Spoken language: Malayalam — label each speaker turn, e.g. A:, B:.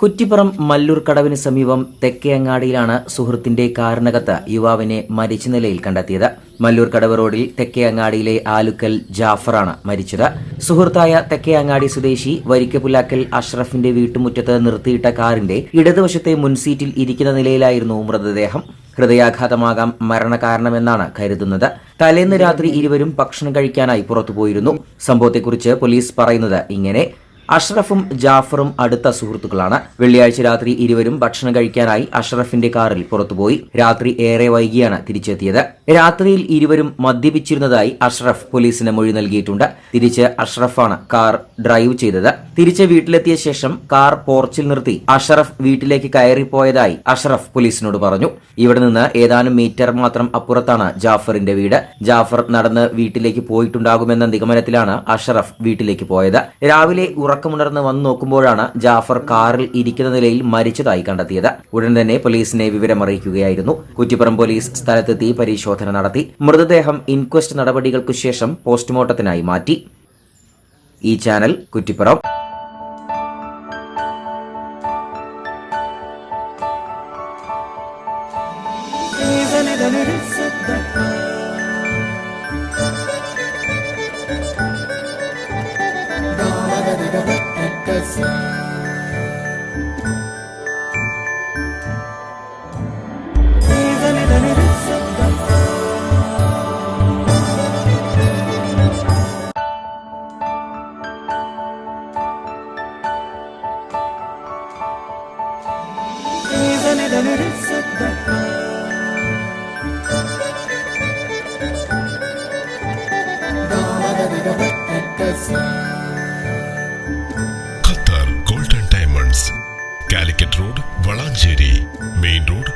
A: കുറ്റിപ്പുറം മല്ലൂർ കടവിന് സമീപം തെക്കേ അങ്ങാടിയിലാണ് സുഹൃത്തിന്റെ കാറിനകത്ത് യുവാവിനെ മരിച്ച നിലയിൽ കണ്ടെത്തിയത്. മല്ലൂർ കടവ് റോഡിൽ തെക്കേ അങ്ങാടിയിലെ ആലുക്കൽ ജാഫറാണ് മരിച്ചത്. സുഹൃത്തായ തെക്കേ അങ്ങാടി സ്വദേശി വരിക്കപ്പുലാക്കൽ അഷ്റഫിന്റെ വീട്ടുമുറ്റത്ത് നിർത്തിയിട്ട കാറിന്റെ ഇടതുവശത്തെ മുൻസീറ്റിൽ ഇരിക്കുന്ന നിലയിലായിരുന്നു മൃതദേഹം. ഹൃദയാഘാതമാകാം മരണകാരണമെന്നാണ് കരുതുന്നത്. തലേന്ന് രാത്രി ഇരുവരും ഭക്ഷണം കഴിക്കാനായി പുറത്തുപോയിരുന്നു. സംഭവത്തെക്കുറിച്ച് പോലീസ് പറയുന്നത് ഇങ്ങനെ. അഷ്റഫും ജാഫറും അടുത്ത സുഹൃത്തുക്കളാണ്. വെള്ളിയാഴ്ച രാത്രി ഇരുവരും ഭക്ഷണം കഴിക്കാനായി അഷ്റഫിന്റെ കാറിൽ പുറത്തുപോയി. രാത്രി ഏറെ വൈകിയാണ് തിരിച്ചെത്തിയത്. രാത്രിയിൽ ഇരുവരും മദ്യപിച്ചിരുന്നതായി അഷ്റഫ് പോലീസിന് മൊഴി നൽകിയിട്ടുണ്ട്. തിരിച്ച് അഷ്റഫാണ് കാർ ഡ്രൈവ് ചെയ്തത്. തിരിച്ച് വീട്ടിലെത്തിയ ശേഷം കാർ പോർച്ചിൽ നിർത്തി അഷ്റഫ് വീട്ടിലേക്ക് കയറിപ്പോയതായി അഷ്റഫ് പോലീസിനോട് പറഞ്ഞു. ഇവിടെ നിന്ന് ഏതാനും മീറ്റർ മാത്രം അപ്പുറത്താണ് ജാഫറിന്റെ വീട്. ജാഫർ നടന്ന് വീട്ടിലേക്ക് പോയിട്ടുണ്ടാകുമെന്ന നിഗമനത്തിലാണ് അഷ്റഫ് വീട്ടിലേക്ക് പോയത്. രാവിലെ ഉറക്കമുണർന്ന് വന്നു നോക്കുമ്പോഴാണ് ജാഫർ കാറിൽ ഇരിക്കുന്ന നിലയിൽ മരിച്ചതായി കണ്ടെത്തിയത്. ഉടൻ തന്നെ പോലീസിനെ വിവരമറിയിക്കുകയായിരുന്നു കുറ്റിപ്പുറം പോലീസ് സ്ഥലത്തെത്തി പരിശോധന നടത്തി. മൃതദേഹം ഇൻക്വസ്റ്റ് നടപടികൾക്കു ശേഷം പോസ്റ്റ്മോർട്ടത്തിനായി മാറ്റി. ഈ channel Kuttippuram.
B: Qatar etsin Dağlara bir de beklettesin main road